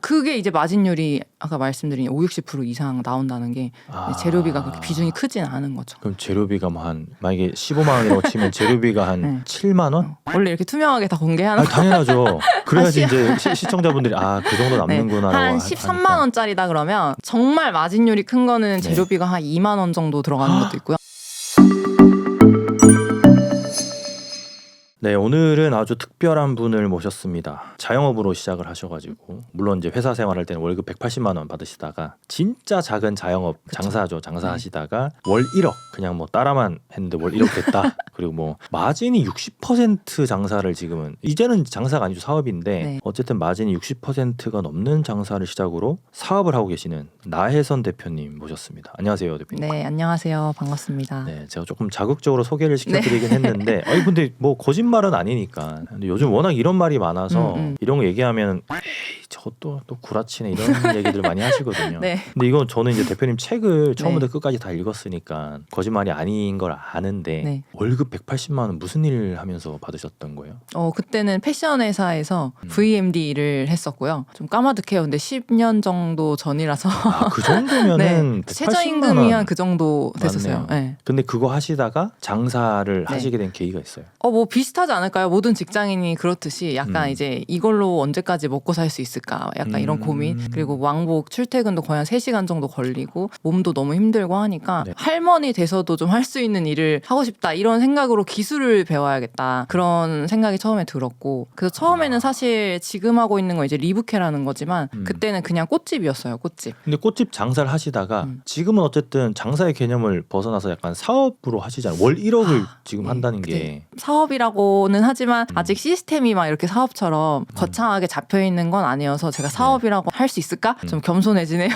그게 이제 마진율이 아까 말씀드린 5, 60% 이상 나온다는 게 아. 재료비가 그렇게 비중이 크진 않은 거죠. 그럼 재료비가 뭐한 만약에 15만 원이라고 치면 재료비가 한 네. 7만 원? 원래 이렇게 투명하게 다 공개하는 아 당연하죠. 그래야지 아, 이제 시, 시청자분들이 아 그 정도 남는구나라고 한 하- 13만 하니까. 원짜리다 그러면 정말 마진율이 큰 거는 네. 재료비가 한 2만 원 정도 들어가는 것도 있고요. 네 오늘은 아주 특별한 분을 모셨습니다. 자영업으로 시작을 하셔가지고 물론 이제 회사 생활할 때는 월급 180만 원 받으시다가 진짜 작은 자영업 장사죠 장사하시다가 월 1억 그냥 뭐 따라만 했는데 월 1억 됐다. 그리고 뭐 마진이 60% 장사를 지금은 이제는 장사가 아니죠 사업인데 네. 어쨌든 마진이 60%가 넘는 장사를 시작으로 사업을 하고 계시는 나혜선 대표님 모셨습니다. 안녕하세요 대표님. 네, 안녕하세요. 반갑습니다. 네, 제가 조금 자극적으로 소개를 시켜드리긴 했는데, 아니 근데 뭐 거짓말 은 아니니까. 근데 요즘 워낙 이런 말이 많아서 음, 음. 이런 거 얘기하면 에이 저것도 또 구라치네 이런 얘기들 많이 하시거든요. 네. 근데 이건 저는 이제 대표님 책을 처음부터 네. 끝까지 다 읽었으니까 거짓말이 아닌 걸 아는데 네. 월급 180만 원 무슨 일 하면서 받으셨던 거예요? 어, 그때는 패션 회사에서 음. VMD 일을 했었고요. 좀 까마득해요. 근데 10년 정도 전이라서 아, 그 정도면은 네. 180만 최저임금이 원. 한그 정도 됐었어요. 네. 근데 그거 하시다가 장사를 네. 하시게 된 계기가 있어요. 어, 뭐 비슷 하지 않을까요? 모든 직장인이 그렇듯이 약간 음. 이제 이걸로 언제까지 먹고 살 수 있을까? 약간 이런 음. 고민. 그리고 왕복 출퇴근도 거의 한 3시간 정도 걸리고 몸도 너무 힘들고 하니까 네. 할머니 돼서도 좀 할 수 있는 일을 하고 싶다. 이런 생각으로 기술을 배워야겠다. 그런 생각이 처음에 들었고. 그래서 처음에는 아. 사실 지금 하고 있는 건 이제 리부케라는 거지만 음. 그때는 그냥 꽃집이었어요. 꽃집. 근데 꽃집 장사를 하시다가 음. 지금은 어쨌든 장사의 개념을 벗어나서 약간 사업으로 하시잖아요. 월 1억을 아, 지금 네. 한다는 게 사업이라고 는 하지만 음. 아직 시스템이 막 이렇게 사업처럼 거창하게 잡혀 있는 건 아니어서 제가 사업이라고 할 수 있을까? 음. 좀 겸손해지네요.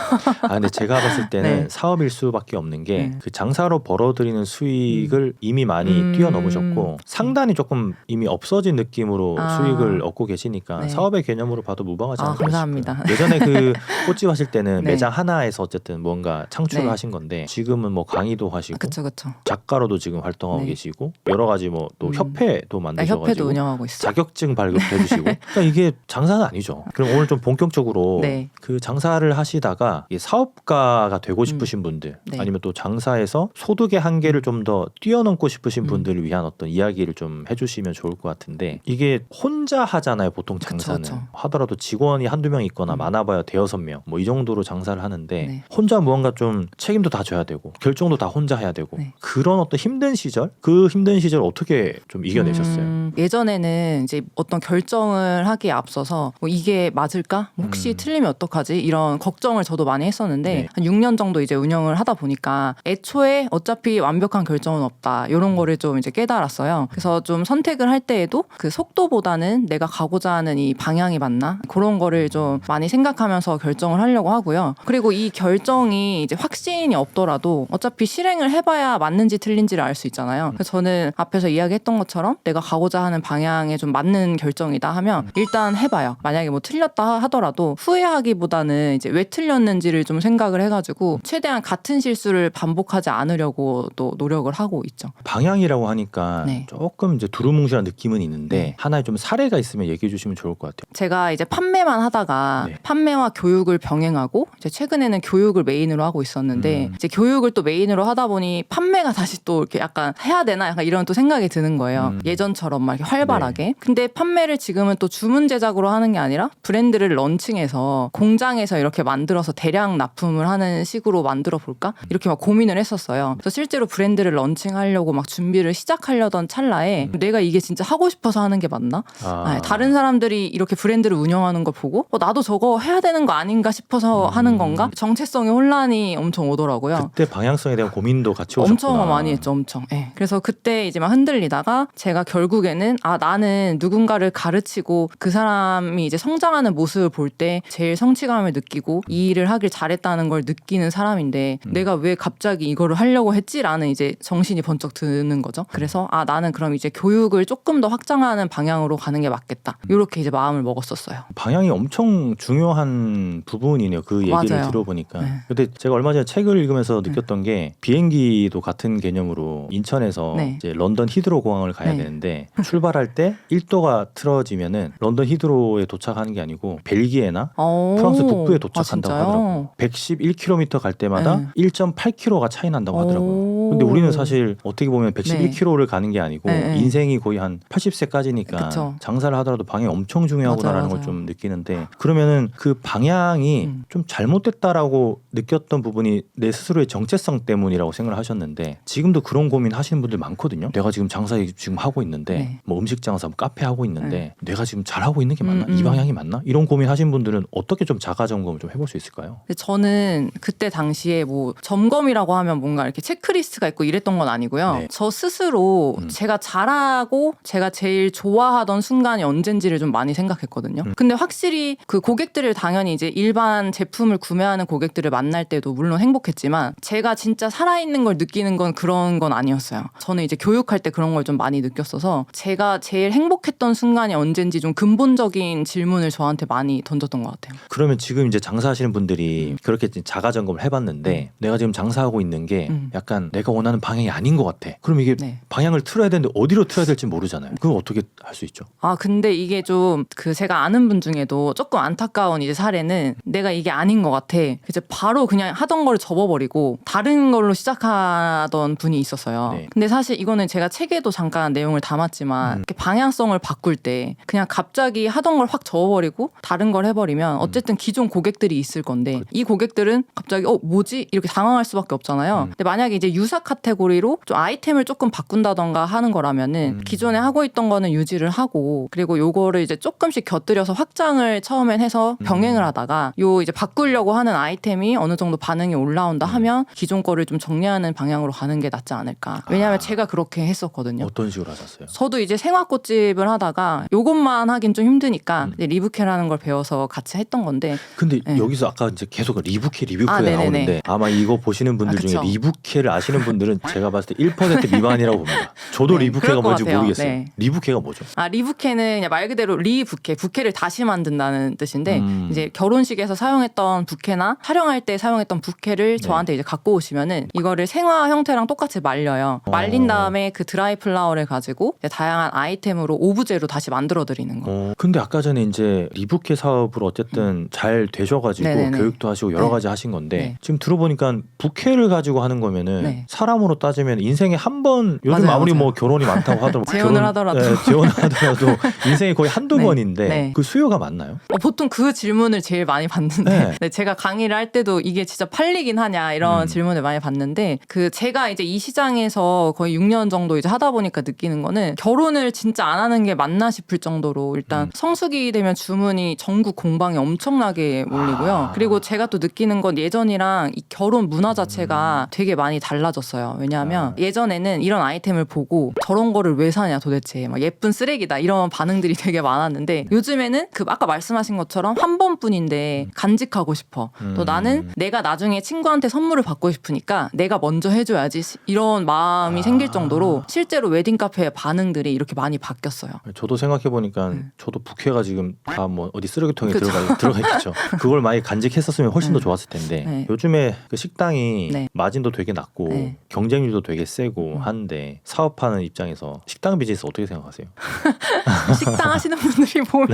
아 근데 제가 봤을 때는 네. 사업일 수밖에 없는 게 네. 그 장사로 벌어들이는 수익을 이미 많이 음. 뛰어넘으셨고 상단이 조금 이미 없어진 느낌으로 아. 수익을 얻고 계시니까 네. 사업의 개념으로 봐도 무방하지 아, 않을까 감사합니다. 싶어요. 예전에 그 꽃집 하실 때는 네. 매장 하나에서 어쨌든 뭔가 창출을 네. 하신 건데 지금은 뭐 강의도 하시고 그쵸 그쵸. 작가로도 지금 활동하고 네. 계시고 여러 가지 뭐또 음. 협회도 나 만드셔가지고 협회도 운영하고 있어요. 자격증 발급해 주시고 그러니까 이게 장사는 아니죠. 그럼 오늘 좀 본격적으로 네. 그 장사를 하시다가 이 사업가가 되고 싶으신 분들 네. 아니면 또 장사에서 소득의 한계를 좀 더 뛰어넘고 싶으신 음. 분들을 위한 어떤 이야기를 좀 해주시면 좋을 것 같은데 이게 혼자 하잖아요 보통 그쵸, 장사는 그쵸. 하더라도 직원이 한두 명 있거나 음. 많아봐야 대여섯 명 뭐 이 정도로 장사를 하는데 네. 혼자 무언가 좀 책임도 다 져야 되고 결정도 다 혼자 해야 되고 네. 그런 어떤 힘든 시절 그 힘든 시절 어떻게 좀 이겨내셨어요? 음, 예전에는 이제 어떤 결정을 하기에 앞서서 뭐 이게 맞을까? 뭐 혹시 음. 틀리면 어떡하지? 이런 걱정을 저도 많이 했었는데 네. 한 6년 정도 이제 운영을 하다 보니까 애초에 어차피 완벽한 결정은 없다. 이런 거를 좀 이제 깨달았어요. 그래서 좀 선택을 할 때에도 그 속도보다는 내가 가고자 하는 이 방향이 맞나? 그런 거를 좀 많이 생각하면서 결정을 하려고 하고요. 그리고 이 결정이 이제 확신이 없더라도 어차피 실행을 해봐야 맞는지 틀린지를 알 수 있잖아요. 그래서 저는 앞에서 이야기했던 것처럼 내가 가고자 하는 방향에 좀 맞는 결정이다 하면 일단 해봐요. 만약에 뭐 틀렸다 하더라도 후회하기보다는 이제 왜 틀렸는지를 좀 생각을 해가지고 최대한 같은 실수를 반복하지 않으려고 또 노력을 하고 있죠. 방향이라고 하니까 네. 조금 이제 두루뭉실한 느낌은 있는데 네. 하나의 좀 사례가 있으면 얘기해 주시면 좋을 것 같아요. 제가 이제 판매만 하다가 네. 판매와 교육을 병행하고 이제 최근에는 교육을 메인으로 하고 있었는데 음. 이제 교육을 또 메인으로 하다 보니 판매가 다시 또 이렇게 약간 해야 되나 약간 이런 또 생각이 드는 거예요. 음. 예전 처럼 막 이렇게 활발하게. 근데 판매를 지금은 또 주문 제작으로 하는 게 아니라 브랜드를 런칭해서 공장에서 이렇게 만들어서 대량 납품을 하는 식으로 만들어 볼까? 이렇게 막 고민을 했었어요. 그래서 실제로 브랜드를 런칭하려고 막 준비를 시작하려던 찰나에 음. 내가 이게 진짜 하고 싶어서 하는 게 맞나? 아, 아, 다른 사람들이 이렇게 브랜드를 운영하는 걸 보고 어, 나도 저거 해야 되는 거 아닌가 싶어서 음. 하는 건가? 정체성의 혼란이 엄청 오더라고요. 그때 방향성에 대한 고민도 같이 오셨구나. 엄청 많이 했죠, 엄청. 예. 그래서 그때 이제 막 흔들리다가 제가 결 국에는 아 나는 누군가를 가르치고 그 사람이 이제 성장하는 모습을 볼 때 제일 성취감을 느끼고 이 일을 하길 잘했다는 걸 느끼는 사람인데 음. 내가 왜 갑자기 이거를 하려고 했지라는 이제 정신이 번쩍 드는 거죠. 그래서 아 나는 그럼 이제 교육을 조금 더 확장하는 방향으로 가는 게 맞겠다. 이렇게 이제 마음을 먹었었어요. 방향이 엄청 중요한 부분이네요. 그 얘기를 맞아요. 들어보니까. 네. 근데 제가 얼마 전에 책을 읽으면서 느꼈던 게 비행기도 같은 개념으로 인천에서 네. 이제 런던 히드로 공항을 가야 네. 되는데 있는데 출발할 때 1도가 틀어지면은 런던 히드로에 도착하는 게 아니고 벨기에나 어. 프랑스 북부에 아, 도착한다고 진짜요? 하더라고요. 111km 갈 때마다 네. 1.8km가 차이 난다고 하더라고요. 오. 근데 우리는 사실 어떻게 보면 111km를 가는 게 아니고 네, 네. 인생이 거의 한 80세까지니까 그쵸. 장사를 하더라도 방향이 엄청 중요하구나라는 걸. 좀 느끼는데 그러면은 그 방향이 음. 좀 잘못됐다라고 느꼈던 부분이 내 스스로의 정체성 때문이라고 생각을 하셨는데 지금도 그런 고민 하시는 분들 많거든요. 내가 지금 장사 지금 하고 있는 데 네. 뭐 음식 장사, 뭐 카페 하고 있는데 내가 지금 잘 하고 있는 게 맞나? 음, 음. 이 방향이 맞나? 이런 고민 하신 분들은 어떻게 좀 자가 점검을 좀 해볼 수 있을까요? 저는 그때 당시에 뭐 점검이라고 하면 뭔가 이렇게 체크리스트가 있고 이랬던 건 아니고요. 네. 저 스스로 음. 제가 잘하고 제가 제일 좋아하던 순간이 언젠지를 좀 많이 생각했거든요. 음. 근데 확실히 그 고객들을 당연히 이제 일반 제품을 구매하는 고객들을 만날 때도 물론 행복했지만 제가 진짜 살아있는 걸 느끼는 건 그런 건 아니었어요. 저는 이제 교육할 때 그런 걸 좀 많이 느꼈어서 제가 제일 행복했던 순간이 언젠지 좀 근본적인 질문을 저한테 많이 던졌던 것 같아요. 그러면 지금 이제 장사하시는 분들이 그렇게 이제 자가 점검을 해봤는데 내가 지금 장사하고 있는 게 음. 약간 내가 원하는 방향이 아닌 것 같아. 그럼 이게 네. 방향을 틀어야 되는데 어디로 틀어야 될지 모르잖아요. 그걸 어떻게 할 수 있죠? 아 근데 이게 좀 그 제가 아는 분 중에도 조금 안타까운 이제 사례는 내가 이게 아닌 것 같아 이제 바로 그냥 하던 거를 접어버리고 다른 걸로 시작하던 분이 있었어요. 네. 근데 사실 이거는 제가 책에도 잠깐 내용을 담 았지만 음. 방향성을 바꿀 때 그냥 갑자기 하던 걸확 접어버리고 다른 걸 해버리면 어쨌든 기존 고객들이 있을 건데 이 고객들은 갑자기 어 뭐지 이렇게 당황할 수밖에 없잖아요. 음. 근데 만약에 이제 유사 카테고리로 좀 아이템을 조금 바꾼다던가 하는 거라면은 음. 기존에 하고 있던 거는 유지를 하고 그리고 요거를 이제 조금씩 곁들여서 확장을 처음엔 해서 병행을 음. 하다가 요 이제 바꾸려고 하는 아이템이 어느 정도 반응이 올라온다 음. 하면 기존 거를 좀 정리하는 방향으로 가는 게 낫지 않을까. 왜냐하면 아. 제가 그렇게 했었거든요. 어떤 식으로 하셨어요? 저도 이제 생화꽃집을 하다가 요것만 하긴 좀 힘드니까 음. 이제 리브케라는 걸 배워서 같이 했던 건데 근데 네. 여기서 아까 이제 계속 리부케 리부케가 아, 네네네. 나오는데 아마 이거 보시는 분들 아, 중에 그쵸. 리부케를 아시는 분들은 제가 봤을 때 1% 미만이라고 봅니다. 저도 네, 리부케가 것 뭔지 같아요. 모르겠어요. 네. 리부케가 뭐죠? 아 리브케는 그냥 말 그대로 리부케 부케를 다시 만든다는 뜻인데 음. 이제 결혼식에서 사용했던 부케나 촬영할 때 사용했던 부케를 네. 저한테 이제 갖고 오시면은 이거를 생화 형태랑 똑같이 말려요. 말린 어. 다음에 그 드라이 플라워를 가지고 이제 다양한 아이템으로 오브제로 다시 만들어 드리는 거. 어, 근데 아까 전에 이제 리부케 사업으로 어쨌든 잘 되셔가지고 음. 네네네. 교육도 하시고 여러 네. 가지 하신 건데 네. 지금 들어보니까 부케를 가지고 하는 거면은 네. 사람으로 따지면 인생에 한 번 요즘 맞아요, 아무리 맞아요. 뭐 결혼이 많다고 하더라도 재혼을 하더라도. 네, 재혼을 하더라도 인생에 거의 한두 네. 번인데 네. 그 수요가 많나요? 어, 보통 그 질문을 제일 많이 받는데 네. 네, 제가 강의를 할 때도 이게 진짜 팔리긴 하냐 이런 음. 질문을 많이 받는데 그 제가 이제 이 시장에서 거의 6년 정도 이제 하다 보니까 느끼는 거는 결혼을 진짜 안 하는 게 맞나 싶을 정도로 일단 음. 성수기 되면 주문이 전국 공방에 엄청나게 몰리고요. 아. 그리고 제가 또 느끼는 건 예전이랑 이 결혼 문화 자체가 되게 많이 달라졌어요. 왜냐하면 음. 아. 예전에는 이런 아이템을 보고 저런 거를 왜 사냐 도대체 막 예쁜 쓰레기다 이런 반응들이 되게 많았는데 요즘에는 그 아까 말씀하신 것처럼 한 번뿐인데 간직하고 싶어. 또 음. 나는 내가 나중에 친구한테 선물을 받고 싶으니까 내가 먼저 해줘야지 이런 마음이 아. 생길 정도로 실제로 웨딩 카페의 반응들이 이렇게 많이 바뀌었어요. 저도 생각해 보니까 음. 저도 부케가 지금 다 뭐 어디 쓰레기통에 그쵸. 들어가 들어가 있겠죠. 그걸 많이 간직했었으면 훨씬 더 네. 좋았을 텐데 네. 요즘에 그 식당이 네. 마진도 되게 낮고 네. 경쟁률도 되게 세고 음. 한데 사업하는 입장에서 식당 비즈니스 어떻게 생각하세요? 식당 하시는 분들이 보면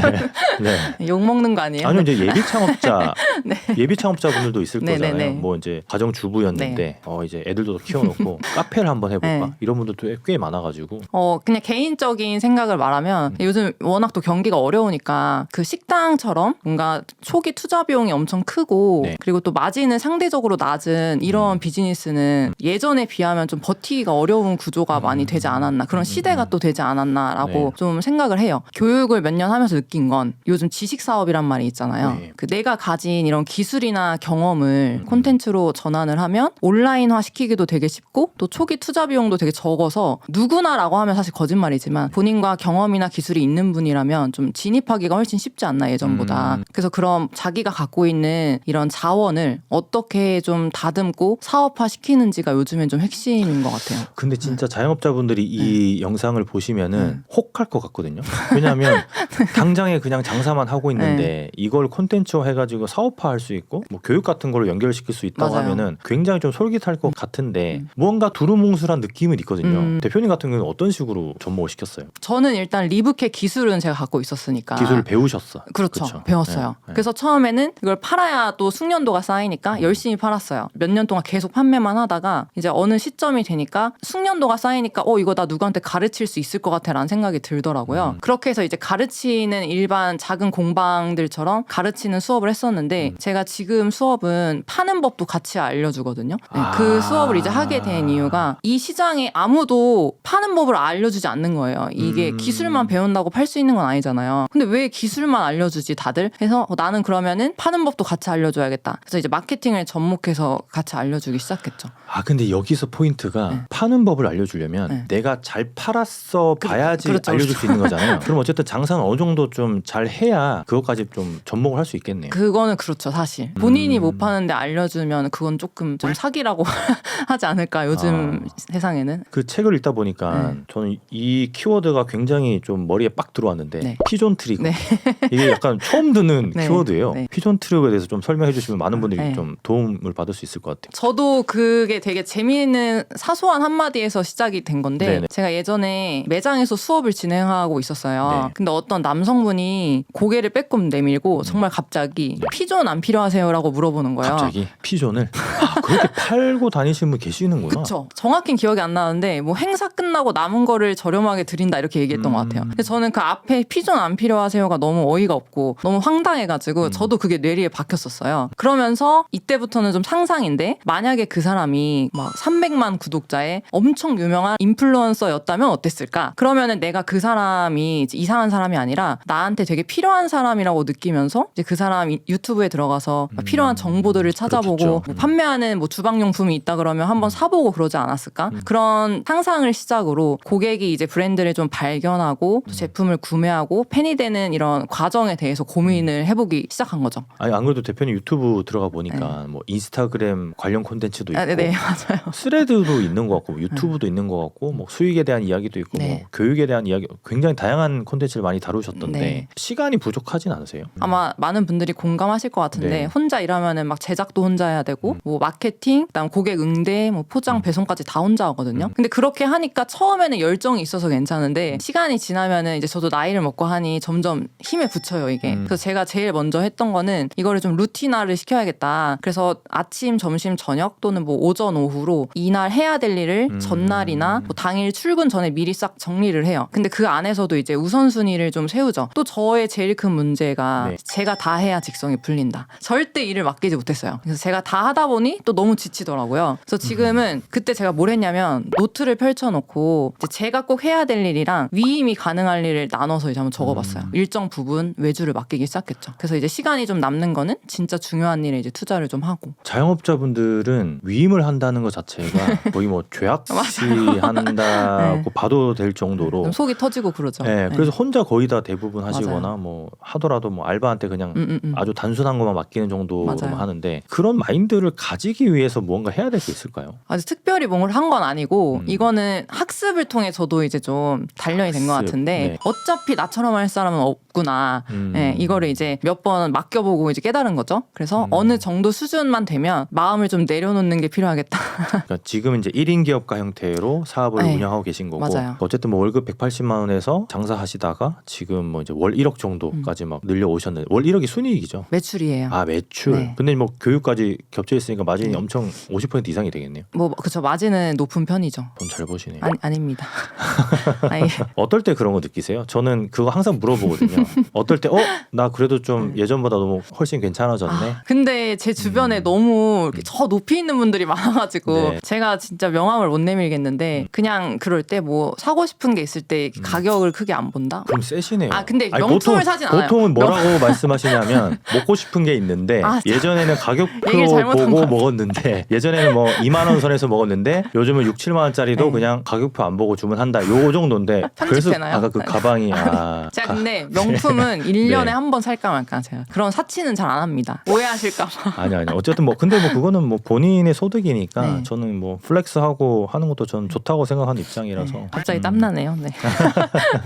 네. 욕 먹는 거 아니에요? 아니요 이제 예비 창업자 네. 예비 창업자 분들도 있을 네, 거잖아요. 네, 네. 뭐 이제 가정 주부였는데 어 이제 애들도 키워놓고 카페를 한번 해볼까 네. 이런 분들도 꽤 많아가지고 어 그냥 개인적인 생각을 말하면 음. 요즘 워낙 또 경기가 어려우니까 그 식당처럼 뭔가 초기 투자 비용이 엄청 크고 네. 그리고 또 마진은 상대적으로 낮은 이런 음. 비즈니스는 예전에 비하면 좀 버티기가 어려운 구조가 음. 많이 되지 않았나 그런 음. 시대가 또 되지 않았나라고 네. 좀 생각을 해요. 교육을 몇 년 하면서 느낀 건 요즘 지식 사업이란 말이 있잖아요. 네. 그 내가 가진 이런 기술이나 경험을 음. 콘텐츠로 전환을 하면 온라인화 시키기도 되게 쉽고 또 초기 투자 비용도 되게 적어서 누구나라고 하면 사실 거짓말이지만 본인과 경험이나 기술이 있는 분이라면 좀 진입하기가 훨씬 쉽지 않나 예전보다. 음. 그래서 그럼 자기가 갖고 있는 이런 자원을 어떻게 좀 다듬고 사업화 시키는지가 요즘엔 좀 핵심인 것 같아요. 근데 진짜 자영업자분들이 이 영상을 보시면은 음. 혹할 것 같거든요. 왜냐하면 당장에 그냥 장사만 하고 있는데 네. 이걸 콘텐츠화 해가지고 사업화할 수 있고 뭐 교육 같은 걸로 연결시킬 수 있다고 맞아요. 하면은 굉장히 좀 솔깃할 것 같은데 음. 무언가 두루뭉술한 느낌은 있거든요. 음. 대표님 같은 경우는 어떤 식으로 쪽으로 접목을 시켰어요? 저는 일단 리브캣 기술은 제가 갖고 있었으니까 기술을 배우셨어. 그렇죠. 그쵸? 배웠어요. 네, 네. 그래서 처음에는 이걸 팔아야 또 숙련도가 쌓이니까 음. 열심히 팔았어요. 몇 년 동안 계속 판매만 하다가 이제 어느 시점이 되니까 숙련도가 쌓이니까 어 이거 나 누구한테 가르칠 수 있을 것 같아라는 생각이 들더라고요. 음. 그렇게 해서 이제 가르치는 일반 작은 공방들처럼 가르치는 수업을 했었는데 음. 제가 지금 수업은 파는 법도 같이 알려주거든요. 네, 아. 그 수업을 이제 하게 된 이유가 이 시장에 아무도 파는 법을 알려 주지 않는 거예요. 이게 음. 기술만 배운다고 팔 수 있는 건 아니잖아요. 근데 왜 기술만 알려주지 다들? 그래서 어, 나는 그러면은 파는 법도 같이 알려줘야겠다. 그래서 이제 마케팅을 접목해서 같이 알려주기 시작했죠. 아 근데 여기서 포인트가 네. 파는 법을 알려주려면 네. 내가 잘 팔았어 봐야지 그렇죠, 알려줄 수 있는 거잖아요. 그럼 어쨌든 장사는 어느 정도 좀 잘 해야 그것까지 좀 접목을 할 수 있겠네요. 그거는 그렇죠, 사실. 본인이 음. 못 파는데 알려주면 그건 조금 좀 사기라고 하지 않을까 요즘 아. 세상에는. 그 책을 읽다 보니까 네. 저는 이 키워드가 굉장히 좀 머리에 빡 들어왔는데 네. 피존 트리거 네. 이게 약간 처음 듣는 네. 키워드예요. 네. 피존 트리거에 대해서 좀 설명해 주시면 많은 분들이 네. 좀 도움을 받을 수 있을 것 같아요. 저도 그게 되게 재미있는 사소한 한마디에서 시작이 된 건데 네네. 제가 예전에 매장에서 수업을 진행하고 있었어요. 네. 근데 어떤 남성분이 고개를 빼꼼 내밀고 정말 갑자기 네. 피존 안 필요하세요라고 물어보는 거예요. 갑자기 피존을 아, 그렇게 팔고 다니시는 분 계시는구나. 그쵸. 정확히 기억이 안 나는데 뭐 행사 끝나고 남은 거를 저렴하게 드린다 이렇게 얘기했던 음. 것 같아요. 근데 저는 그 앞에 피존 안 필요하세요가 너무 어이가 없고 너무 황당해가지고 음. 저도 그게 뇌리에 박혔었어요. 그러면서 이때부터는 좀 상상인데 만약에 그 사람이 막 300만 구독자의 엄청 유명한 인플루언서였다면 어땠을까? 그러면은 내가 그 사람이 이상한 사람이 아니라 나한테 되게 필요한 사람이라고 느끼면서 이제 그 사람 유튜브에 들어가서 음. 필요한 정보들을 찾아보고. 뭐 음. 판매하는 뭐 주방용품이 있다 그러면 한번 사보고 그러지 않았을까? 음. 그런 상상을 시작으로 고객 이 이제 브랜드를 좀 발견하고 음. 또 제품을 구매하고 팬이 되는 이런 과정에 대해서 고민을 해보기 시작한 거죠. 아니 안 그래도 대표님 유튜브 들어가 보니까 뭐 인스타그램 관련 콘텐츠도 있고 아, 네, 네, 맞아요. 스레드도 있는 것 같고 유튜브도 있는 것 같고 뭐 수익에 대한 이야기도 있고 네. 뭐 교육에 대한 이야기 굉장히 다양한 콘텐츠를 많이 다루셨던데 네. 시간이 부족하진 않으세요? 아마 많은 분들이 공감하실 것 같은데 네. 혼자 일하면은 막 제작도 혼자 해야 되고 음. 뭐 마케팅, 그다음 고객 응대, 뭐 포장, 음. 배송까지 다 혼자 하거든요. 음. 근데 그렇게 하니까 처음에는 열 정이 있어서 괜찮은데 시간이 지나면은 이제 저도 나이를 먹고 하니 점점 힘에 붙여요 이게. 음. 그래서 제가 제일 먼저 했던 거는 이거를 좀 루틴화를 시켜야겠다. 그래서 아침, 점심, 저녁 또는 뭐 오전, 오후로 이날 해야 될 일을 음. 전날이나 뭐 당일 출근 전에 미리 싹 정리를 해요. 근데 그 안에서도 이제 우선순위를 좀 세우죠. 또 저의 제일 큰 문제가 네. 제가 다 해야 직성이 풀린다. 절대 일을 맡기지 못했어요. 그래서 제가 다 하다 보니 또 너무 지치더라고요. 그래서 지금은 그때 제가 뭘 했냐면 노트를 펼쳐놓고 이제 제가 꼭 해야 될 일이랑 위임이 가능할 일을 나눠서 이제 한번 적어봤어요. 음. 일정 부분 외주를 맡기기 시작했죠. 그래서 이제 시간이 좀 남는 거는 진짜 중요한 일에 이제 투자를 좀 하고. 자영업자분들은 위임을 한다는 것 자체가 거의 뭐 죄악시 한다고 네. 봐도 될 정도로 좀 속이 터지고 그러죠. 네, 네. 그래서 혼자 거의 다 대부분 맞아요. 하시거나 뭐 하더라도 뭐 알바한테 그냥 음, 음, 음. 아주 단순한 것만 맡기는 맞아요. 하는데 그런 마인드를 가지기 위해서 무언가 해야 될 게 있을까요? 아주 특별히 뭔가를 한 건 아니고 음. 이거는 학습을 통해 저도 이제 좀 단련이 된 것 같은데 네. 어차피 나처럼 할 사람은 없구나. 음. 네, 이거를 이제 몇 번 맡겨보고 이제 깨달은 거죠. 그래서 음. 어느 정도 수준만 되면 마음을 좀 내려놓는 게 필요하겠다. 그러니까 지금 이제 1인 기업가 형태로 사업을 네. 운영하고 계신 거고 맞아요. 어쨌든 뭐 월급 180만 원에서 장사하시다가 지금 뭐 이제 월 1억 정도까지 막 늘려 오셨는데 월 1억이 순이익이죠. 매출이에요. 아 매출. 네. 근데 뭐 교육까지 겹쳐 있으니까 마진이 네. 엄청 50% 이상이 되겠네요. 뭐 그쵸 마진은 높은 편이죠. 돈 잘 버시네요. 아닙니다. 아니, 어떨 때 그런 거 느끼세요? 저는 그거 항상 물어보거든요. 어떨 때 어 나 그래도 좀 예전보다 너무 훨씬 괜찮아졌네. 아, 근데 제 주변에 음. 너무 이렇게 저 높이 있는 분들이 많아가지고 네. 제가 진짜 명함을 못 내밀겠는데 그냥 그럴 때 뭐 사고 싶은 게 있을 때 음. 가격을 크게 안 본다. 그럼 세시네요. 아, 근데 아니, 명품을 보통, 사진 않아요. 보통은 뭐라고 말씀하시냐면 먹고 싶은 게 있는데 아, 참. 예전에는 가격표 보고. 먹었는데 예전에는 뭐 2만 원 선에서 먹었는데 요즘은 6, 7만 원짜리도 네. 그냥 가격표 안 보고 주문 한다. 요 정도인데 그래서 편집되나요? 아까 그 가방이 아 제가 근데 명품은 1년에 네. 한 번 살까 말까 제가 그런 사치는 잘 안 합니다. 오해하실까 봐. 아니 아니 어쨌든 뭐 근데 뭐 그거는 뭐 본인의 소득이니까 네. 저는 뭐 플렉스하고 하는 것도 저는 좋다고 생각하는 입장이라서 네, 갑자기 음. 땀나네요. 네.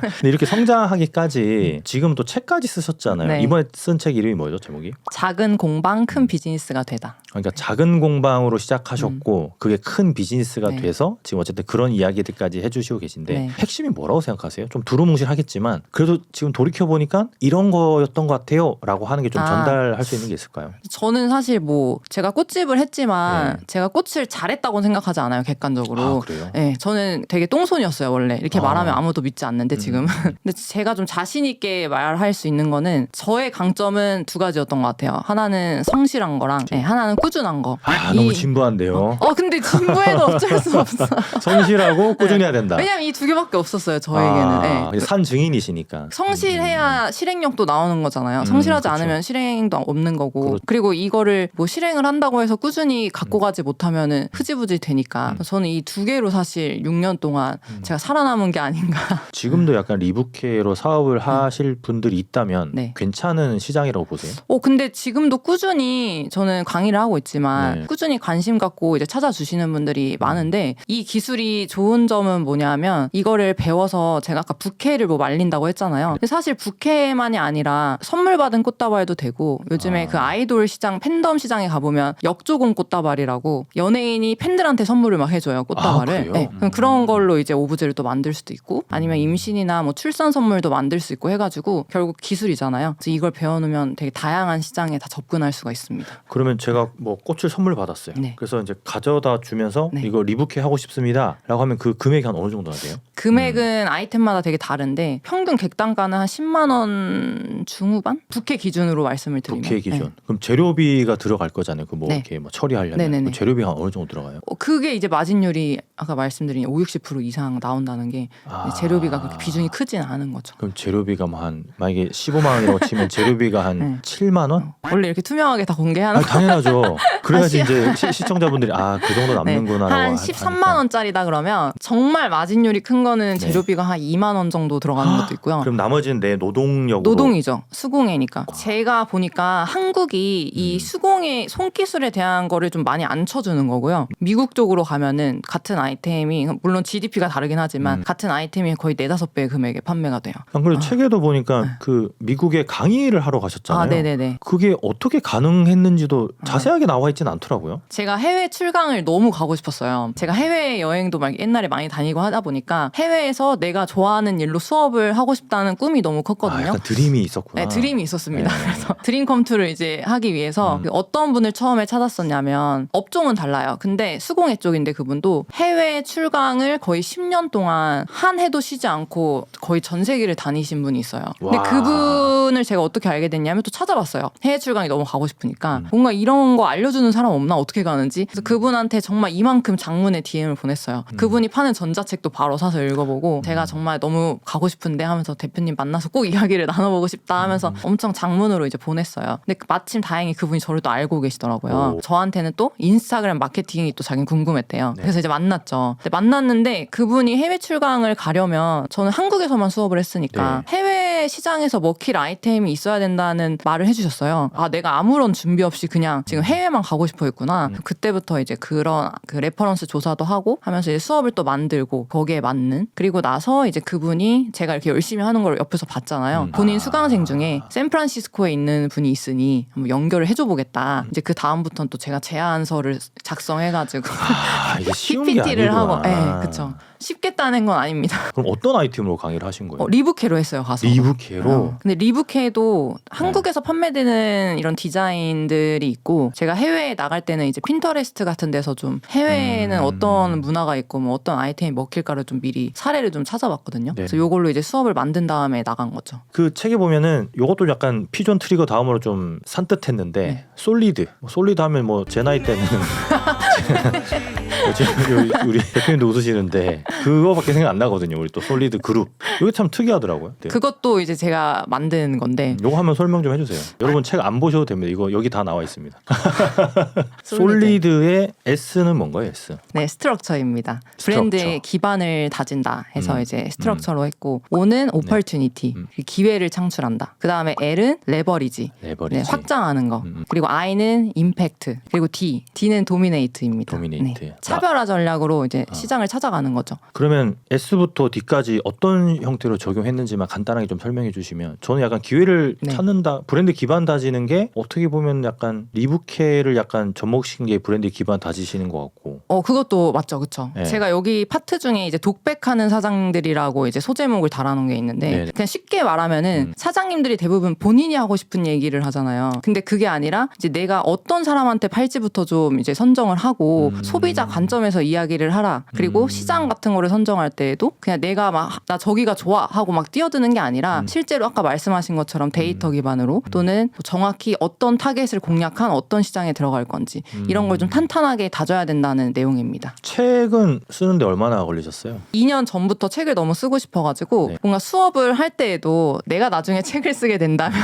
근데 이렇게 성장하기까지 지금 또 책까지 쓰셨잖아요. 네. 이번에 쓴 책 이름이 뭐죠 제목이? 작은 공방 큰 비즈니스가 되다. 그러니까 작은 공방으로 시작하셨고 그게 큰 비즈니스가 네. 돼서 지금 어쨌든 그런 이야기들까지 해주시고 계신데 네. 핵심이 뭐라고 생각하세요? 좀 두루뭉실하겠지만 그래도 지금 돌이켜 보니까 이런 거였던 것 같아요라고 하는 게좀 아. 전달할 수 있는 게 있을까요? 저는 사실 뭐 제가 꽃집을 했지만 네. 제가 꽃을 잘했다고 생각하지 않아요 객관적으로. 아 그래요? 네, 저는 되게 똥손이었어요 원래 이렇게 아. 말하면 아무도 믿지 않는데 지금. 음. 근데 제가 좀 자신 있게 말할 수 있는 거는 저의 강점은 두 가지였던 것 같아요. 하나는 성실한 거랑 네, 하나는 꾸준한 거. 아 이- 너무 진부한데요. 어 근데 진부해도 어쩔 수 없어. 성실하고 꾸준해야 된다. 왜냐면 이 두 개밖에 없었어요 저에게는. 네. 아, 산 증인이시니까. 성실해야 실행력도 나오는 거잖아요. 성실하지 음, 그쵸. 않으면 실행도 없는 거고. 그렇죠. 그리고 이거를 뭐 실행을 한다고 해서 꾸준히 갖고 가지 못하면은 흐지부지 되니까. 음. 저는 이 두 개로 사실 6년 동안 음. 제가 살아남은 게 아닌가. 지금도 약간 리부케로 사업을 하실 분들이 있다면 네. 괜찮은 시장이라고 보세요. 어 근데 지금도 꾸준히 저는 강의를 하고 있지만 네. 꾸준히 관심 갖고 이제 찾아주시는 분들이 많은데 이 기술이 좋은 점은 뭐냐면 이거를 배워서 제가 아까 부케를 뭐 말린다고 했잖아요. 근데 사실 부케만이 아니라 선물 받은 꽃다발도 되고 요즘에 아. 그 아이돌 시장 팬덤 시장에 가보면 역조공 꽃다발이라고 연예인이 팬들한테 선물을 막 해줘요 꽃다발을. 아? 네. 그럼 음. 그런 걸로 이제 오브제를 또 만들 수도 있고 아니면 임신이나 뭐 출산 선물도 만들 수 있고 해가지고 결국 기술이잖아요. 그래서 이걸 배워놓으면 되게 다양한 시장에 다 접근할 수가 있습니다. 그러면 제가 뭐 꽃을 선물 받았어요. 네. 그래서 이제 가져다 주면서 네. 이거 리부케 하고 싶습니다라고 하면 그 금액이 한 어느 정도 나 돼요? 금액은 아이템마다 되게 다른데 평균 객단가는 한 10만 원 중후반? 부캐 기준으로 말씀을 드리면 부케 기준. 네. 그럼 재료비가 들어갈 거잖아요. 그 뭐 네. 이렇게 뭐 처리하려면 네네네. 그 재료비가 한 어느 정도 들어가요? 어, 그게 이제 마진율이 아까 말씀드린 5, 60% 이상 나온다는 게 아. 재료비가 그렇게 비중이 크진 않은 거죠. 그럼 재료비가 뭐 한 만약에 15만 원이라고 치면 재료비가 한 네. 7만 원? 원래 이렇게 투명하게 다 공개하는 아 당연하죠. 그래야지 아, 이제 시, 시청자분들이 아 그 정도 남는구나라고 한 하- 13만 하니까. 원짜리다 그러면 정말 마진 율이 큰 거는 네. 재료비가 한 2만 원 정도 들어가는 것도 있고요. 그럼 나머지는 내 노동력으로 노동이죠. 수공예니까. 제가 보니까 한국이 이 음. 수공예 손기술에 대한 거를 좀 많이 안 쳐주는 거고요. 미국 쪽으로 가면은 같은 아이템이 물론 GDP가 다르긴 하지만 음. 같은 아이템이 거의 네다섯 배의 금액에 판매가 돼요. 안 그래도 아. 책에도 보니까 그 미국에 강의를 하러 가셨잖아요. 아, 네네네. 그게 어떻게 가능했는지도 자세하게 나와 있지는 않더라고요. 제가 해외 출강을 너무 가고 싶었어요. 제가 해외 여행도 막 옛날에 많이 다니고 하다 보니까 해외에서 내가 좋아하는 일로 수업을 하고 싶다는 꿈이 너무 아, 컸거든요. 약간 드림이 있었구나. 네, 드림이 있었습니다. 네. 그래서 드림 컴투를 이제 하기 위해서 음. 그 어떤 분을 처음에 찾았었냐면 업종은 달라요. 근데 수공예 쪽인데 그분도 해외 출강을 거의 10년 동안 한 해도 쉬지 않고 거의 전 세계를 다니신 분이 있어요. 근데 와. 그분을 제가 어떻게 알게 됐냐면 또 찾아봤어요. 해외 출강이 너무 가고 싶으니까 음. 뭔가 이런 거 알려주는 사람 없나 어떻게 가는지. 그래서 그분한테 정말 이만큼 장문의 DM을 보냈어요. 음. 그분이 파는 전자책도 바로 사서 읽어보고 제가 정말 너무 가고 싶은데 하면서 대표님 만나서 꼭 이야기를 나눠보고 싶다 하면서 음. 엄청 장문으로 이제 보냈어요. 근데 그 마침 다행히 그분이 저를 또 알고 계시더라고요. 오. 저한테는 또 인스타그램 마케팅이 또 자기는 궁금했대요. 네. 그래서 이제 만났죠. 근데 만났는데 그분이 해외 출강을 가려면 저는 한국에서만 수업을 했으니까 네. 해외 시장에서 먹힐 아이템이 있어야 된다는 말을 해주셨어요. 아 내가 아무런 준비 없이 그냥 지금 해외만 가고 싶어 했구나. 음. 그때부터 이제 그런 그 레퍼런스 조사도 하고 하면서 이제 수업을 또 만들고 거기에 맞는 그리고 나서 이제 그분이 제가 이렇게 열심히 하는 걸 옆에서 봤잖아요. 음. 본인 아. 수강생 중에 샌프란시스코에 있는 분이 있으니 한번 연결을 해줘 보겠다. 음. 이제 그 다음부터는 또 제가 제안서를 작성해가지고 아, 이게 쉬운 게 PPT를. 하고, 예, 그쵸. 쉽게 따낸 건 아닙니다. 그럼 어떤 아이템으로 강의를 하신 거예요? 어, 리브케로 했어요 가서. 리부케로. 어. 근데 리브케도 네. 한국에서 판매되는 이런 디자인들이 있고 제가 해외에 나갈 때는 이제 핀터레스트 같은 데서 좀 해외에는 음. 어떤 문화가 있고 뭐 어떤 아이템이 먹힐까를 좀 미리 사례를 좀 찾아봤거든요. 네. 그래서 요걸로 이제 수업을 만든 다음에 나간 거죠. 그 책에 보면은 요것도 약간 피존 트리거 다음으로 좀 산뜻했는데 네. 솔리드 뭐 솔리드 하면 뭐 제 나이 때는 지금 우리- 대표님도 웃으시는데 그거밖에 생각 안 나거든요 우리 또 솔리드 그룹 이게 참 특이하더라고요 네. 그것도 이제 제가 만든 건데 요거 한번 설명 좀 해주세요 여러분 책 안 보셔도 됩니다 이거 여기 다 나와 있습니다 솔리드. 솔리드의 S는 뭔가요 S 네, 스트럭처입니다. 스트럭처. 브랜드의 기반을 다진다 해서 음. 이제 스트럭처로 했고 O는 오퍼튜니티, 음. 기회를 창출한다. 그 다음에 L은 레버리지, 레버리지 네, 확장하는 거. 음, 음. 그리고 I는 임팩트. 그리고 D, D는 도미네이트입니다. 도미네이트. 네. 차별화 전략으로 이제 아. 시장을 찾아가는 거죠. 그러면 S부터 D까지 어떤 형태로 적용했는지만 간단하게 좀 설명해 주시면 저는 약간 기회를 네. 찾는다 브랜드 기반 다지는 게 어떻게 보면 약간 리부케를 약간 접목시킨 게 브랜드 기반 다지시는 것 같고 어 그것도 맞죠, 그렇죠. 네. 제가 여기 파트 중에 이제 독백하는 사장들이라고 이제 소제목을 달아놓은 게 있는데 네네. 그냥 쉽게 말하면은 음. 사장님들이 대부분 본인이 하고 싶은 얘기를 하잖아요. 근데 그게 아니라 이제 내가 어떤 사람한테 팔지부터 좀 이제 선정을 하고 음. 소비자 관점에서 이야기를 하라. 그리고 음. 시장 같은 거를 선정할 때에도 그냥 내가 막 나 저기가 좋아 하고 막 뛰어드는 게 아니라 음. 실제로 아까 말씀하신 것처럼 데이터 기반으로 또는 정확히 어떤 타겟을 공략한 어떤 시장에 들어갈 건지 이런 걸좀 음. 탄탄하게 다져야 된다는 내용입니다. 책은 쓰는데 얼마나 걸리셨어요? 2년 전부터 책을 너무 쓰고 싶어가지고 네. 뭔가 수업을 할 때에도 내가 나중에 책을 쓰게 된다면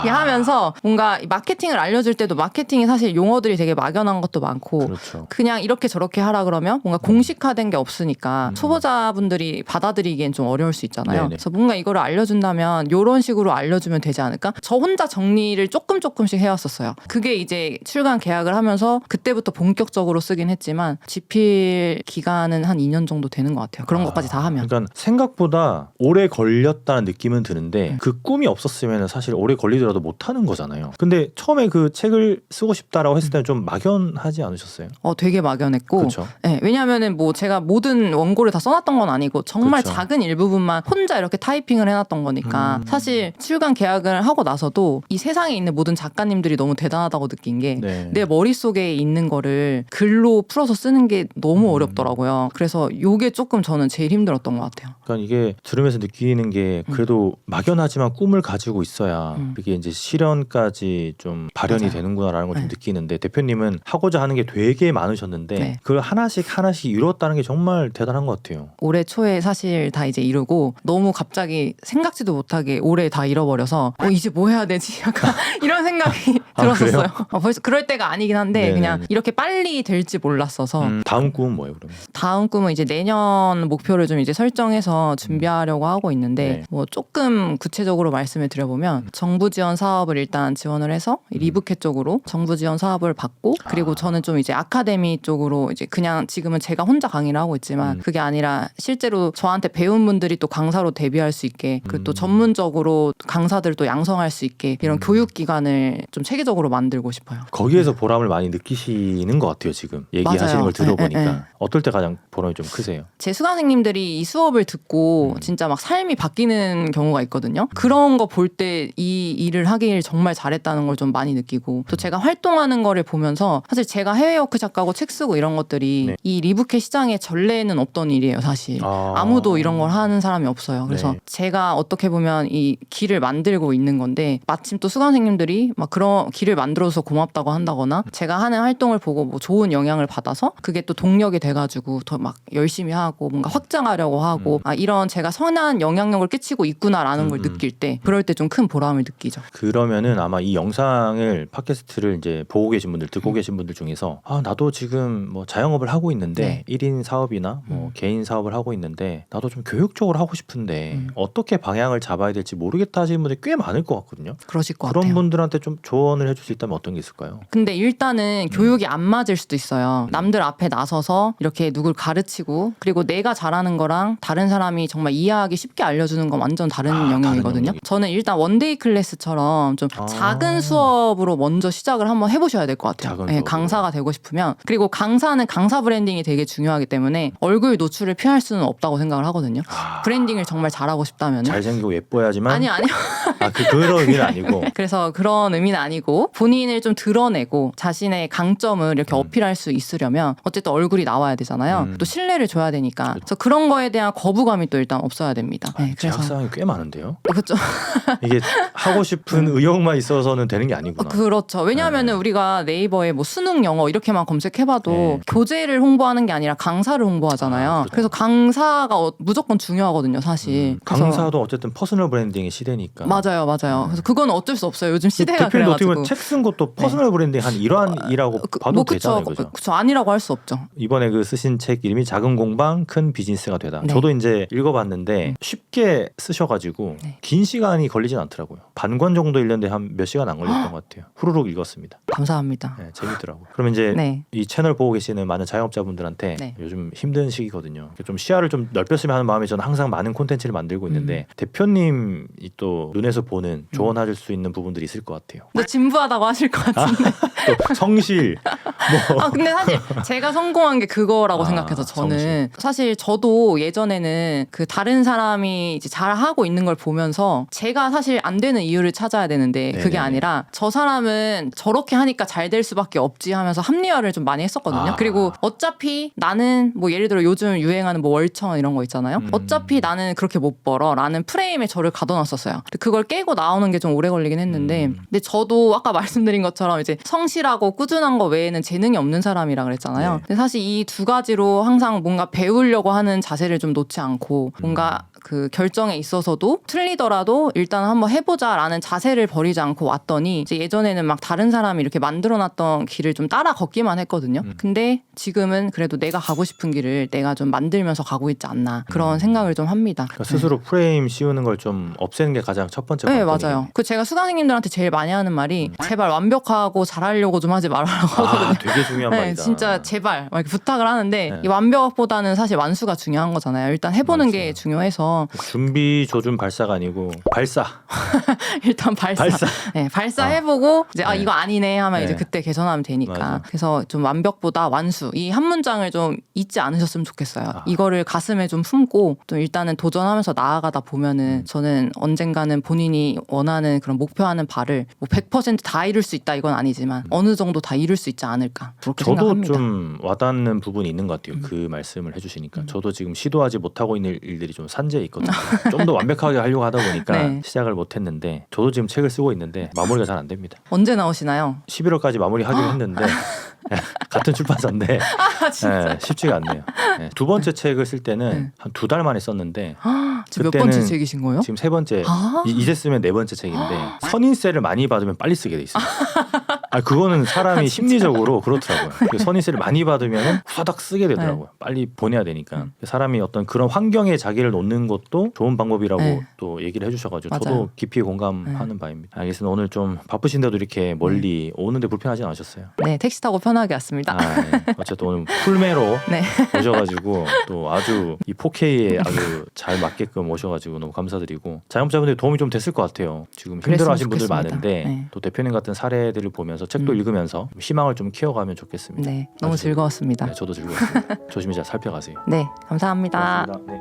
이게 하면서 뭔가 이 마케팅을 알려줄 때도 마케팅이 사실 용어들이 되게 막연한 것도 많고 그렇죠. 그냥 이렇게 저렇게 하라 그러면 뭔가 공식화된 게 없으니까 음. 초보자분들이 받아들이기엔 좀 어려울 수 있잖아요. 네네. 그래서 뭔가 이거를 알려준다면 이런 식으로 알려주면 되지 않을까? 저 혼자 정리를 조금 조금씩 해왔었어요. 그게 이제 출간 계약을 하면서 그때부터 본격적으로 쓰긴 했지만 집필 기간은 한 2년 정도 되는 것 같아요. 그런 것까지 다 하면. 그러니까 생각보다 오래 걸렸다는 느낌은 드는데 음. 그 꿈이 없었으면 사실 오래 걸리더라도 못 하는 거잖아요. 근데 처음에 그 책을 쓰고 싶다라고 했을 때는 좀 막연하지 않으셨어요? 어, 되게 막연했고. 그렇죠. 네, 왜냐하면은 뭐 제가 모든 원고를 다 써놨던 건 아니고 정말 그쵸. 작은 일부분만 혼자 이렇게 타이핑을 해놨던 거니까 음. 사실 출간 계약을 하고 나서도 이 세상에 있는 모든 작가님들이 너무 대단하다고 느낀 게 네. 내 머릿속에 있는 거를 글로 풀어서 쓰는 게 너무 음. 어렵더라고요. 그래서 요게 조금 저는 제일 힘들었던 것 같아요. 그러니까 이게 들으면서 느끼는 게 그래도 막연하지만 꿈을 가지고 있어야 음. 그게 이제 실현까지 좀 발현이 맞아요. 되는구나라는 걸좀 네. 느끼는데 대표님은 하고자 하는 게 되게 많으셨는데 네. 그걸 하나씩 하나씩 이뤘다는 게 정말 대단한 것 같아요. 올해 초에 사실 다 이제 이루고 너무 갑자기 생각지도 못하게 올해 다 잃어버려서 어 이제 뭐 해야 되지 약간 이런 생각이 아, 들었었어요. 어, 벌써 그럴 때가 아니긴 한데 네네네. 그냥 이렇게 빨리 될지 몰랐어서 음, 다음 꿈은 뭐예요, 그러면? 다음 꿈은 이제 내년 목표를 좀 이제 설정해서 준비하려고 하고 있는데 네. 뭐 조금 구체적으로 말씀을 드려보면 정부 지원 사업을 일단 지원을 해서 이 리브캐 쪽으로 정부 지원 사업을 받고 그리고 아. 저는 좀 이제 아카데미 쪽으로 이제 그냥 지금은 제가 혼자 강의를 하고 있지만 음. 그게 아니라 실제로 저한테 배운 분들이 또 강사로 데뷔할 수 있게 그리고 또 음. 전문적으로 강사들을 또 양성할 수 있게 이런 음. 교육 기관을 좀 체계적으로 만들고 싶어요. 거기에서 보람을 많이 느끼시는 것 같아요, 지금 얘기하시는 맞아요. 걸 들어보니까 네, 네, 네. 어떨 때 가장 보람이 좀 크세요? 제 수강생님들이 이 수업을 듣고 음. 진짜 막 삶이 바뀌는 경우가 있거든요. 그런 거 볼 때 이 일을 하길 정말 잘했다는 걸 좀 많이 느끼고 또 제가 활동하는 거를 보면서 사실 제가 해외 워크샵 가고 책 쓰고 이런 것 들이 네. 이 리부캐 시장에 전례는 없던 일이에요, 사실. 아. 아무도 이런 걸 하는 사람이 없어요. 그래서 네. 제가 어떻게 보면 이 길을 만들고 있는 건데 마침 또 수강생님들이 막 그런 길을 만들어서 고맙다고 한다거나 제가 하는 활동을 보고 뭐 좋은 영향을 받아서 그게 또 동력이 돼가지고 더 막 열심히 하고 뭔가 확장하려고 하고 음. 아 이런 제가 선한 영향력을 끼치고 있구나라는 걸 음, 음. 느낄 때 그럴 때 좀 큰 보람을 느끼죠. 그러면은 아마 이 영상을 팟캐스트를 이제 보고 계신 분들, 듣고 계신 분들 중에서 아 나도 지금 뭐 자영업을 하고 있는데 네. 1인 사업이나 뭐 음. 개인 사업을 하고 있는데 나도 좀 교육적으로 하고 싶은데 음. 어떻게 방향을 잡아야 될지 모르겠다 하시는 분들이 꽤 많을 것 같거든요. 그러실 것 그런 같아요. 분들한테 좀 조언을 해줄 수 있다면 어떤 게 있을까요? 근데 일단은 교육이 안 맞을 수도 있어요. 남들 앞에 나서서 이렇게 누굴 가르치고 그리고 내가 잘하는 거랑 다른 사람이 정말 이해하기 쉽게 알려주는 건 완전 다른 아, 영역이거든요. 다른 영역이. 저는 일단 원데이 클래스처럼 좀 아. 작은 수업으로 먼저 시작을 한번 해보셔야 될 것 같아요. 작은 네, 수업으로. 강사가 되고 싶으면 그리고 강사는 강사 브랜딩이 되게 중요하기 때문에 얼굴 노출을 피할 수는 없다고 생각을 하거든요. 아, 브랜딩을 정말 잘하고 싶다면 잘생기고 예뻐야지만 아니 아니요. 아, 그 그런 의미는 아니고 그래서 그런 의미는 아니고 본인을 좀 드러내고 자신의 강점을 이렇게 음. 어필할 수 있으려면 어쨌든 얼굴이 나와야 되잖아요. 음. 또 신뢰를 줘야 되니까. 그래서 그런 거에 대한 거부감이 또 일단 없어야 됩니다. 네, 제 그래서 학생이 꽤 많은데요. 그렇죠. 이게 하고 싶은 의욕만 있어서는 되는 게 아니구나. 그렇죠. 왜냐하면은 네. 우리가 네이버에 뭐 수능 영어 이렇게만 검색해봐도 네. 교재를 홍보하는 게 아니라 강사를 홍보하잖아요. 아, 그렇죠. 그래서 강사가 어- 무조건 중요하거든요, 사실. 음, 그래서- 강사도 어쨌든 퍼스널 브랜딩의 시대니까. 맞아요, 맞아요. 그래서 그건 어쩔 수 없어요. 요즘 시대가 대표님 어떻게 그래가지고. 보면 책 쓴 것도 퍼스널 브랜딩 한 일환이라고 그- 봐도 뭐 그쵸, 되잖아요, 그죠? 그쵸. 아니라고 할 수 없죠. 이번에 그 쓰신 책 이름이 작은 공방 큰 비즈니스가 되다. 네. 저도 이제 읽어봤는데 쉽게 쓰셔가지고 네. 긴 시간이 걸리진 않더라고요. 반권 정도 읽는데 한 몇 시간 안 걸렸던 것 같아요. 후루룩 읽었습니다. 감사합니다. 네, 재밌더라고요. 그러면 이제 네. 이 채널 보고 계시는 하시는 많은 자영업자분들한테 네. 요즘 힘든 시기거든요. 좀 시야를 좀 넓혔으면 하는 마음에 저는 항상 많은 콘텐츠를 만들고 있는데 대표님이 또 눈에서 보는 조언하실 수 있는 부분들이 있을 것 같아요. 근데 진부하다고 하실 것 같은데. 또 성실 뭐 아 근데 사실 제가 성공한 게 그거라고 아, 생각해서 저는 사실 저도 예전에는 그 다른 사람이 이제 잘 하고 있는 걸 보면서 제가 사실 안 되는 이유를 찾아야 되는데 네네네. 그게 아니라 저 사람은 저렇게 하니까 잘 될 수밖에 없지 하면서 합리화를 좀 많이 했었거든요. 아. 그리고 어차피 나는 뭐 예를 들어 요즘 유행하는 뭐 월천 이런 거 있잖아요. 음. 어차피 나는 그렇게 못 벌어 라는 프레임에 저를 가둬놨었어요. 근데 그걸 깨고 나오는 게 좀 오래 걸리긴 했는데 음. 근데 저도 아까 말씀드린 것처럼 이제 성실하고 꾸준한 거 외에는 재능이 없는 사람이라 그랬잖아요. 네. 근데 사실 이 두 가지로 항상 뭔가 배우려고 하는 자세를 좀 놓지 않고 뭔가 그 결정에 있어서도 틀리더라도 일단 한번 해보자라는 자세를 버리지 않고 왔더니 이제 예전에는 막 다른 사람이 이렇게 만들어놨던 길을 좀 따라 걷기만 했거든요. 음. 근데 지금은 그래도 내가 가고 싶은 길을 내가 좀 만들면서 가고 있지 않나 그런 음. 생각을 좀 합니다. 그러니까 스스로 프레임 씌우는 걸 좀 없애는 게 가장 첫 번째 네. 맞아요. 그 제가 수강생님들한테 제일 많이 하는 말이 제발 완벽하고 잘하려고 좀 하지 말라고 하거든요. 아, 되게 중요한 네, 말이다. 진짜 제발 막 이렇게 부탁을 하는데 네. 이 완벽보다는 사실 완수가 중요한 거잖아요. 일단 해보는 맞아요. 게 중요해서 준비 조준 발사가 아니고 발사 일단 발사, 발사. 네, 발사해보고 이제 아 네. 이거 아니네 하면 네. 이제 그때 개선하면 되니까. 맞아. 그래서 좀 완벽보다 완수 이 한 문장을 좀 잊지 않으셨으면 좋겠어요. 아. 이거를 가슴에 좀 품고 좀 일단은 도전하면서 나아가다 보면은 음. 저는 언젠가는 본인이 원하는 그런 목표하는 바를 뭐 100%다 이룰 수 있다 이건 아니지만 어느 정도 다 이룰 수 있지 않을까 그렇게 음. 저도 생각합니다. 좀 와닿는 부분이 있는 것 같아요. 음. 그 말씀을 해주시니까 음. 저도 지금 시도하지 못하고 있는 일들이 좀 산재 에 있거든요. 좀 더 완벽하게 하려고 하다 보니까 네. 시작을 못했는데 저도 지금 책을 쓰고 있는데 마무리가 잘 안 됩니다. 언제 나오시나요? 11월까지 마무리하기로 했는데 같은 출판사인데 아. 예, 쉽지가 않네요. 예, 두 번째 책을 쓸 때는 네. 한두 달 만에 썼는데 지금 몇 번째 책이신 거예요? 지금 세 번째 아. 이, 이제 쓰면 네 번째 책인데 선인세를 많이 받으면 빨리 쓰게 돼 있어요. 아 그거는 사람이 심리적으로 그렇더라고요. 그 선인세를 많이 받으면 후다닥 쓰게 되더라고요. 네. 빨리 보내야 되니까 음. 사람이 어떤 그런 환경에 자기를 놓는 것도 좋은 방법이라고 네. 또 얘기를 해주셔가지고 맞아요. 저도 깊이 공감하는 바입니다. 알겠습니다. 오늘 좀 바쁘신데도 이렇게 멀리 오는데 불편하지 않으셨어요? 네, 택시 타고 편하게 왔습니다. 아, 네. 어쨌든 오늘 풀매로 네. 오셔가지고 또 아주 이 4K에 아주 잘 맞게끔 오셔가지고 너무 감사드리고 자영업자분들 도움이 좀 됐을 것 같아요. 지금 힘들어하신 분들. 많은데 네. 또 대표님 같은 사례들을 보 하면서 책도 음. 읽으면서 희망을 좀 키워가면 좋겠습니다. 네, 너무 아주, 즐거웠습니다. 네, 저도 즐거웠습니다. 조심히 잘 살펴가세요. 네, 감사합니다. 고맙습니다. 네.